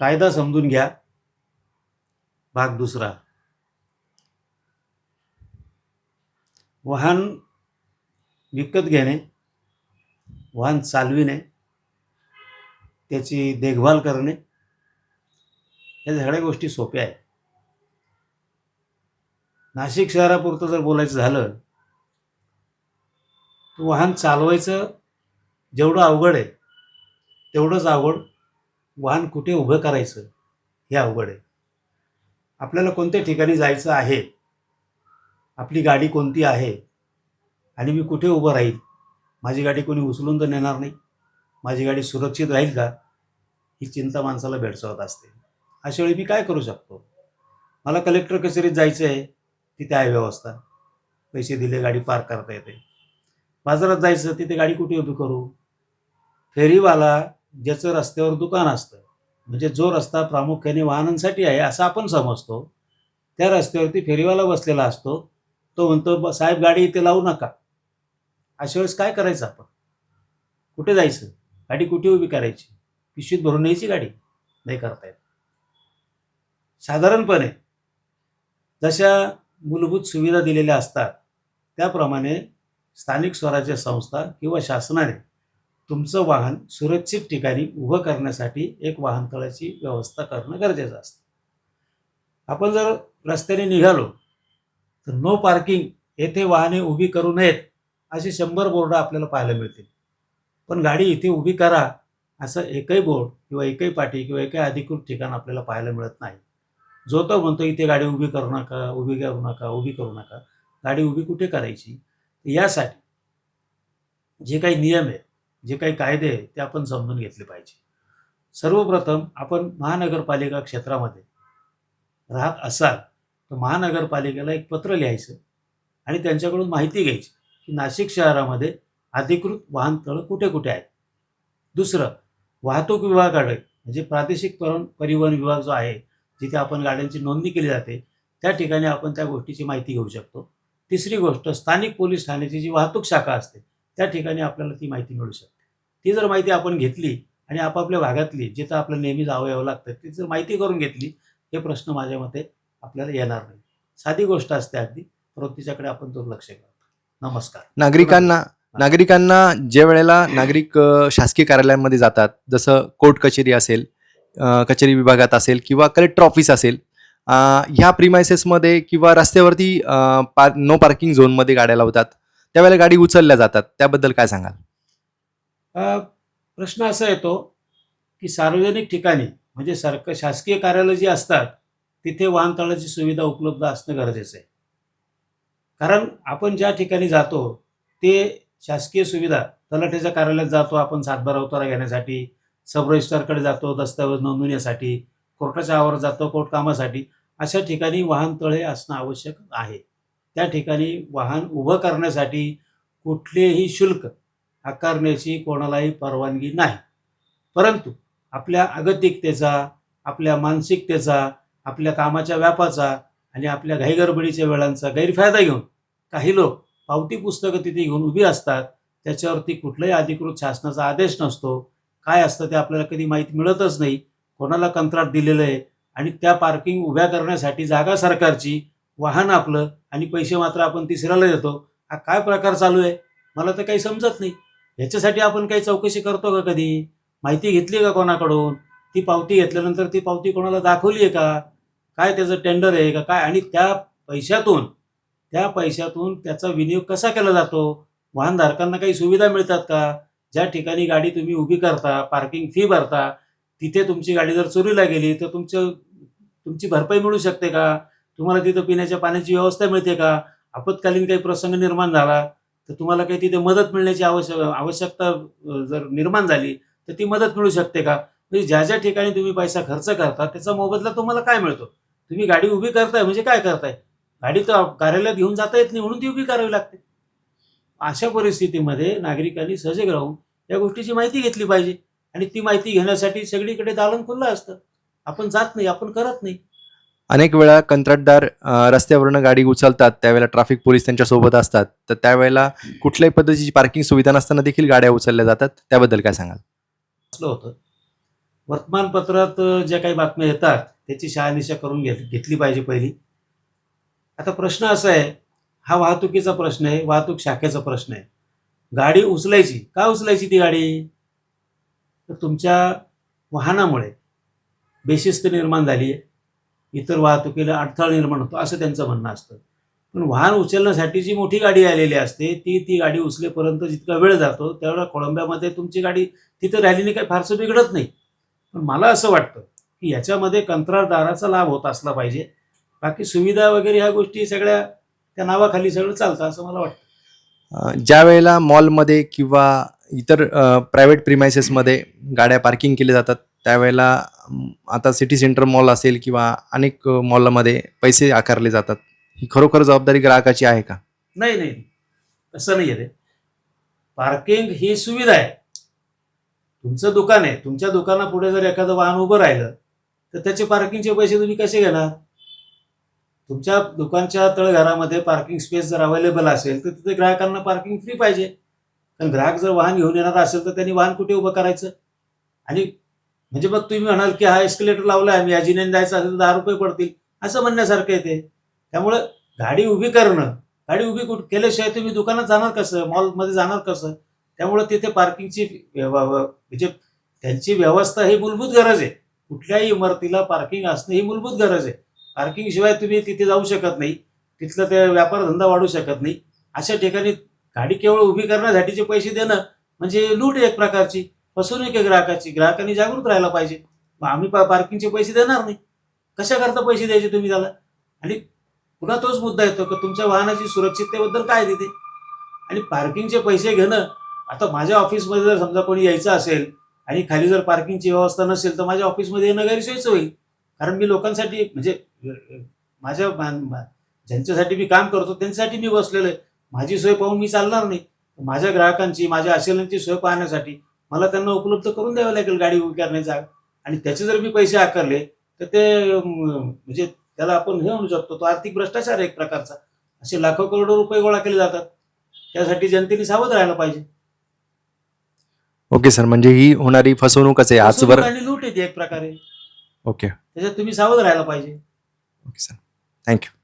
कायदा समजून घ्या. भाग दुसरा. वाहन विकत घेणे वाहन चालविणे त्याची देखभाल करणे या सगळ्या गोष्टी सोप्या आहेत. नाशिक शहरापुरतं जर बोलायचं झालं तर वाहन चालवायचं जेवढं अवघड आहे तेवढंच अवघड वाहन कुठे उभं करायचं हे अवघड आहे. आपल्याला कोणत्या ठिकाणी जायचं आहे? आपली गाडी कोणती आहे? आणि मी कुठे उभं राहील? माझी गाडी कोणी उचलून तर नेणार नाही? माझी गाडी सुरक्षित राहील का? ही चिंता माणसाला भेडसावत असते. अशा वेळी मी काय करू शकतो? मला कलेक्टर कचेरीत जायचं आहे. तिथे आहे व्यवस्था. पैसे दिले गाडी पार्क करता येते. बाजारात जायचं तिथे गाडी कुठे उभी करू? फेरीवाला ज्याचं रस्त्यावर दुकान असतं म्हणजे जो रस्ता प्रामुख्याने वाहनांसाठी आहे असं आपण समजतो. त्या रस्त्यावरती फेरीवाला बसलेला असतो. तो म्हणतो "ब- साहेब गाडी इथे लावू नका. अशा वेळेस काय करायचं आपण? कुठे जायचं? गाडी कुठे उभी करायची? पिशवीत भरून न्यायची गाडी? नाही करता येत. साधारणपणे जशा मूलभूत सुविधा दिलेल्या असतात त्याप्रमाणे स्थानिक स्वराज्य संस्था किंवा शासनाने तुमचं वाहन सुरक्षित ठिकाणी उभं करण्यासाठी एक वाहनतळाची व्यवस्था करणं गरजेचं असतं. आपण जर रस्त्याने निघालो तर नो पार्किंग येथे वाहने उभी करू नयेत असे शंभर बोर्ड आपल्याला पाहायला मिळतील. पण गाडी इथे उभी करा असं एकही बोर्ड किंवा एकही पाठी किंवा एकही अधिकृत ठिकाण आपल्याला पाहायला मिळत नाही. जो तो म्हणतो इथे गाडी उभी करू नका उभी करू नका उभी करू नका. गाडी उभी कुठे करायची? यासाठी जे काही नियम आहेत जे काही कायदे आहे ते आपण समजून घेतले पाहिजे. सर्वप्रथम आपण महानगरपालिका क्षेत्रामध्ये राहत असाल तर महानगरपालिकेला एक पत्र लिहायचं आणि त्यांच्याकडून माहिती घ्यायची की नाशिक शहरामध्ये अधिकृत वाहनतळं कुठे कुठे आहेत. दुसरं वाहतूक विभागाकडे म्हणजे प्रादेशिक पर परिवहन विभाग जो आहे जिथे आपण गाड्यांची नोंदणी केली जाते त्या ठिकाणी आपण त्या गोष्टीची माहिती घेऊ शकतो. तिसरी गोष्ट स्थानिक पोलीस ठाण्याची जी वाहतूक शाखा असते त्या ठिकाणी आपल्याला ती माहिती मिळू शकते. ती जर माहिती आपण घेतली आणि आपापल्या भागातली जिथं आपलं नेहमी जावं यावं लागतं ती जर माहिती करून घेतली हे प्रश्न माझ्या मते आपल्याला येणार नाही. साधी गोष्ट असते अगदी परंतु तिच्याकडे आपण दुर्लक्ष करतो. नमस्कार. नागरिकांना नागरिकांना ज्या वेळेला नागरिक शासकीय कार्यालयांमध्ये जातात जसं कोर्ट कचेरी असेल कचेरी विभागात असेल किंवा कलेक्टर ऑफिस असेल ह्या प्रिमायसेसमध्ये किंवा रस्त्यावरती पार नो पार्किंग झोनमध्ये गाड्या लावतात. त्यावेळेला गाडी उचलल्या जातात. त्याबद्दल काय सांगाल? प्रश्न असा येतो की सार्वजनिक ठिकाणी म्हणजे सरकार शासकीय कार्यालय जी असतात तिथे वाहनतळाची सुविधा उपलब्ध असणं गरजेचं आहे. कारण आपण ज्या ठिकाणी जातो ते शासकीय सुविधा तलाठ्याच्या कार्यालयात जातो आपण सातबारा अवतारा घेण्यासाठी सब रजिस्ट्रारकडे जातो दस्तऐवज नोंदवण्यासाठी कोर्टाच्या आवारात जातो कोर्ट कामासाठी अशा ठिकाणी वाहनतळे असणं आवश्यक आहे. त्या ठिकाणी वाहन उभं करण्यासाठी कुठलेही शुल्क आकारण्याची कोणालाही परवानगी नाही. परंतु आपल्या अगतिकतेचा आपल्या मानसिकतेचा आपल्या कामाच्या व्यापाचा आणि आपल्या घाईगडबडीच्या वेळांचा गैरफायदा घेऊन काही लोक पावती पुस्तकं तिथे घेऊन उभी असतात. त्याच्यावरती कुठलाही अधिकृत शासनाचा आदेश नसतो. काय असतं ते आपल्याला कधी माहिती मिळतच नाही. कोणाला कंत्राट दिलेलं आहे आणि त्या पार्किंग उभ्या करण्यासाठी जागा सरकारची वाहन आपलं आणि पैसे मात्र आपण तिसऱ्याला देतो. हा काय प्रकार चालू आहे? मला तर काही समजत नाही. ह्याच्यासाठी आपण काही चौकशी करतो का कधी? माहिती घेतली का कोणाकडून? ती पावती घेतल्यानंतर ती पावती कोणाला दाखवली आहे का? काय त्याचं टेंडर आहे का काय? आणि त्या पैशातून त्या पैशातून त्याचा विनियोग कसा केला जातो? वाहनधारकांना काही सुविधा मिळतात का? ज्या ठिकाणी गाडी तुम्ही उभी करता पार्किंग फी भरता तिथे तुमची गाडी जर चोरीला गेली तर तुमचं तुमची भरपाई मिळू शकते का? तुम्हाला तिथं पिण्याच्या पाण्याची व्यवस्था मिळते का? आपत्कालीन काही प्रसंग निर्माण झाला तर तुम्हाला काही तिथे मदत मिळण्याची आवश्यक आवश्यकता जर निर्माण झाली तर ती मदत मिळू शकते का? म्हणजे ज्या ज्या ठिकाणी तुम्ही पैसा खर्च करता त्याचा मोबदला तुम्हाला काय मिळतो? तुम्ही गाडी उभी करताय म्हणजे काय करताय? गाडी तर कार्यालयात घेऊन जाता येत नाही म्हणून ती उभी करावी लागते. अशा परिस्थितीमध्ये नागरिकांनी सजग राहून या गोष्टीची माहिती घेतली पाहिजे आणि ती माहिती घेण्यासाठी सगळीकडे दालन खुलं असतं. आपण जात नाही आपण करत नाही. अनेक वेळा कंत्राटदार रस्त्यावरनं गाडी उचलतात त्यावेळेला ट्रॅफिक पोलीस त्यांच्यासोबत असतात. तर त्यावेळेला कुठल्याही पद्धतीची पार्किंग सुविधा नसताना देखील गाड्या उचलल्या जातात. त्याबद्दल काय सांगाल? असलं होतं. वर्तमानपत्रात ज्या काही बातम्या येतात त्याची शहानिशा करून घेत घेतली पाहिजे पहिली. आता प्रश्न असा आहे हा वाहतुकीचा प्रश्न आहे वाहतूक शाखेचा प्रश्न आहे. गाडी उचलायची का उचलायची ती गाडी? तर तुमच्या वाहनामुळे बेशिस्त निर्माण झाली आहे. इतर वाहतुकीला अडथळा निर्माण होतो असं त्यांचं म्हणणं असतं. पण वाहन उचलण्यासाठी जी मोठी गाडी आलेली असते ती ती गाडी उचलेपर्यंत जितका वेळ जातो त्यावेळेला कोळंब्यामध्ये तुमची गाडी तिथं रॅलीने काही फारसं बिघडत नाही. पण मला असं वाटतं की याच्यामध्ये कंत्राटदाराचा लाभ होत असला पाहिजे. बाकी सुविधा वगैरे ह्या गोष्टी सगळ्या त्या नावाखाली सगळं चालतं असं मला वाटतं. ज्या वेळेला मॉलमध्ये किंवा इतर प्रायव्हेट प्रिमायसेसमध्ये गाड्या पार्किंग केल्या जातात त्यावेळेला आता सिटी सेंटर मॉल असेल किंवा अनेक मॉलमध्ये पैसे आकारले जातात. ही खरोखर जबाबदारी ग्राहकाची आहे का? नाही नाही. असं तसं नाही आहे रे. पार्किंग ही सुविधा आहे. तुमचं दुकान आहे. तुमच्या दुकानापुढे जर एखादं वाहन उभं राहिलं तर त्याचे पार्किंगचे पैसे तुम्ही कसे घेणार? तुमच्या दुकानच्या तळघरामध्ये पार्किंग स्पेस जर अवेलेबल असेल तर तिथे ग्राहकांना पार्किंग फ्री पाहिजे. कारण ग्राहक जर वाहन घेऊन येणार असेल तर त्यांनी वाहन कुठे उभं करायचं? आणि म्हणजे मग तुम्ही म्हणाल की हा एस्केलेटर लावला आहे मी या जायचं असेल तर दहा रुपये पडतील. असं म्हणण्यासारखं येते त्यामुळं गाडी उभी करणं गाडी उभी कुठ केल्याशिवाय तुम्ही दुकानात जाणार कसं? मॉलमध्ये जाणार कसं? त्यामुळं तिथे पार्किंगची म्हणजे त्यांची व्यवस्था ही मूलभूत गरज आहे. कुठल्याही इमारतीला पार्किंग असणं ही मूलभूत गरज आहे. पार्किंग शिवाय तुम्ही तिथे जाऊ शकत नाही. तिथलं ते व्यापार धंदा वाढू शकत नाही. अशा ठिकाणी गाडी केवळ उभी करण्यासाठीचे पैसे देणं म्हणजे लूट एक प्रकारची. फसवणूक आहे ग्राहकाची ग्राहकांनी जागृत राहायला पाहिजे. मग आम्ही पा- पार्किंगचे पैसे देणार नाही. कशाकरता पैसे द्यायचे तुम्ही त्याला? आणि पुन्हा तोच मुद्दा येतो की तुमच्या वाहनाची सुरक्षिततेबद्दल काय तिथे आणि पार्किंगचे पैसे घेणं आता माझ्या ऑफिसमध्ये जर समजा कोणी यायचं असेल आणि खाली जर पार्किंगची व्यवस्था नसेल तर माझ्या ऑफिसमध्ये येणं गैरसोयीचं होईल. कारण मी लोकांसाठी म्हणजे माझ्या ज्यांच्यासाठी मी काम करतो त्यांच्यासाठी मी बसलेलं आहे. माझी सोय पाहून मी चालणार नाही. माझ्या ग्राहकांची माझ्या आशेलांची सोय पाहण्यासाठी मला त्यांना उपलब्ध करून द्यावं लागेल गाडी उभी करण्याचा आणि त्याचे जर मी पैसे आकारले तर ते म्हणजे त्याला आपण हे म्हणू शकतो तो आर्थिक भ्रष्टाचार आहे एक प्रकारचा. असे लाखो करोडो रुपये गोळा केले जातात. त्यासाठी जनतेने सावध राहायला पाहिजे. ओके सर म्हणजे ही होणारी फसवणूकच आहे. आजवर फसवणूक आणि लूट येते एक प्रकारे. ओके. त्याच्यात तुम्ही सावध राहायला पाहिजे. Okay sir. थँक्यू